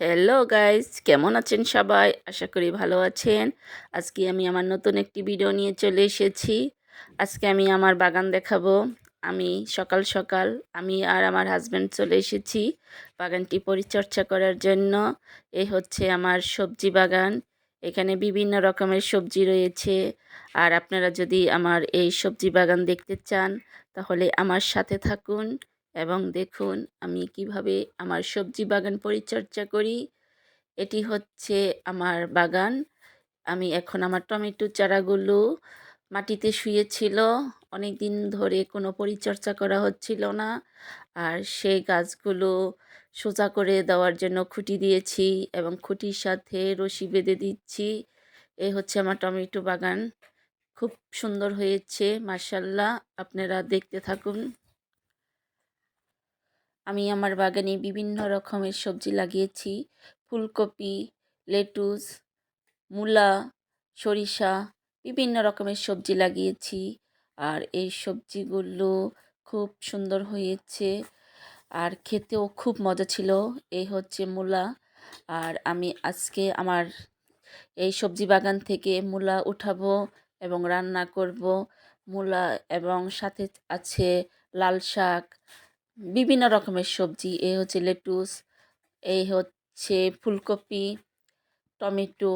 Hello guys কেমন আছেন সবাই? আশা করি ভালো আছেন। আজকে আমি আমার নতুন একটি ভিডিও নিয়ে চলে এসেছি। আজকে আমি আমার বাগান দেখাবো। আমি সকাল সকাল আমি আর আমার হাজব্যান্ড চলে এসেছি বাগানটি পরিচর্যা করার জন্য। এই হচ্ছে আমার সবজি বাগান। এখানে বিভিন্ন রকমের সবজি রয়েছে। আর আপনারা যদি আমার এই সবজি বাগান দেখতে চান, তাহলে আমার সাথে থাকুন। এবং দেখুন, আমি কীভাবে আমার সবজি বাগান পরিচর্যা করি। এটি হচ্ছে আমার বাগান। আমি এখন আমার টমেটো চারাগুলো মাটিতে শুয়েছিল। অনেক দিন ধরে কোনো পরিচর্যা করা হচ্ছিল না। আর সেই গাছগুলো সোজা করে দেওয়ার জন্য খুঁটি দিয়েছি এবং খুঁটির সাথে রশি বেঁধে দিচ্ছি। এই হচ্ছে আমার টমেটো বাগান। খুব সুন্দর হয়েছে মার্শাল্লাহ আপনারা দেখতে থাকুন। আমি আমার বাগানে বিভিন্ন রকমের সবজি লাগিয়েছি। ফুলকপি, লেটুস, মূলা, সরিষা, বিভিন্ন রকমের সবজি লাগিয়েছি। আর এই সবজিগুলো খুব সুন্দর হয়েছে। আর খেতেও খুব মজা ছিল। এই হচ্ছে মূলা। আর আমি আজকে আমার এই সবজি বাগান থেকে মূলা উঠাবো এবং রান্না করব। মূলা এবং সাথে আছে লাল শাক বিভিন্ন রকমের সবজি এ হচ্ছে লেটুস, এই হচ্ছে ফুলকপি, টমেটো।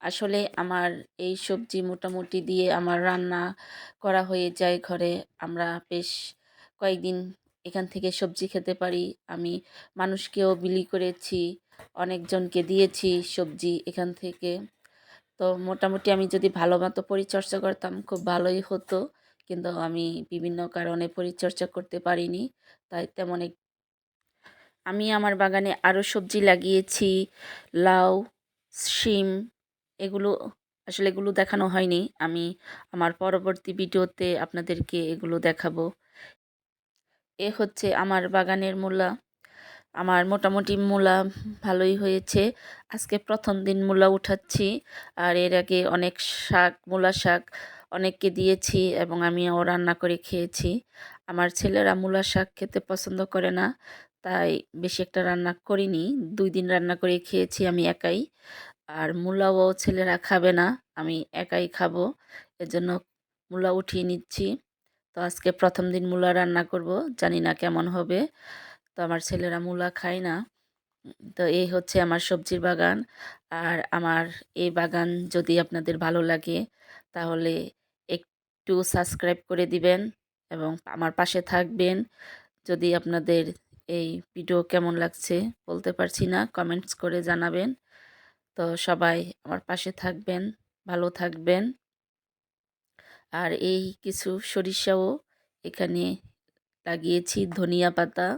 আসলে আমার এই সবজি মোটামুটি দিয়ে আমার রান্না করা হয়ে যায় ঘরে। আমরা বেশ কয়েকদিন এখান থেকে সবজি খেতে পারি। আমি মানুষকেও বিলি করেছি, অনেকজনকে দিয়েছি সবজি এখান থেকে। তো মোটামুটি আমি যদি ভালো মতো পরিচর্যা করতাম, খুব ভালোই হতো। কিন্তু আমি বিভিন্ন কারণে পরিচর্যা করতে পারিনি। তাই তেমন আমি আমার বাগানে আরও সবজি লাগিয়েছি, লাউ, শিম, এগুলো আসলে এগুলো দেখানো হয়নি। আমি আমার পরবর্তী ভিডিওতে আপনাদেরকে এগুলো দেখাবো। এ হচ্ছে আমার বাগানের মূলা। আমার মোটামুটি মূলা ভালোই হয়েছে। আজকে প্রথম দিন মূলা উঠাচ্ছি। আর এর আগে অনেক শাক, মূলা শাক অনেককে দিয়েছি এবং আমিও রান্না করে খেয়েছি। আমার ছেলেরা মূলা শাক খেতে পছন্দ করে না, তাই বেশি একটা রান্না করিনি। দুই দিন রান্না করে খেয়েছি আমি একাই। আর মূলাও ছেলেরা খাবে না, আমি একাই খাব। এজন্য মূলা উঠিয়ে নিচ্ছি। তো আজকে প্রথম দিন মূলা রান্না করব, জানি না কেমন হবে। তো আমার ছেলেরা মূলা খায় না। তো এই হচ্ছে আমার সবজির বাগান। আর আমার এই বাগান যদি আপনাদের ভালো লাগে, তাহলে একটু সাবস্ক্রাইব করে দিবেন এবং আমার পাশে থাকবেন। যদি আপনাদের এই ভিডিও কেমন লাগছে বলতে পারছি না কমেন্টস করে জানাবেন। তো সবাই আমার পাশে থাকবেন, ভালো থাকবেন। আর এই কিছু সরিষাও এখানে লাগিয়েছি, ধনিয়া পাতা।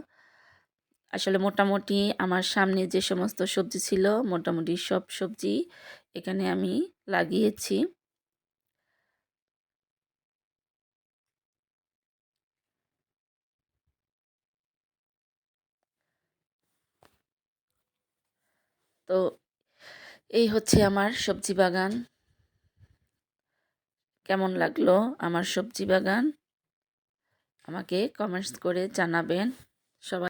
আসলে মোটামুটি আমার সামনে যে সমস্ত সবজি ছিল, মোটামুটি সব সবজি এখানে আমি লাগিয়েছি। তো এই হচ্ছে আমার সবজি বাগান। কেমন লাগল আমার সবজি বাগান? আমাকে কমেন্টস করে জানাবেন। সবাই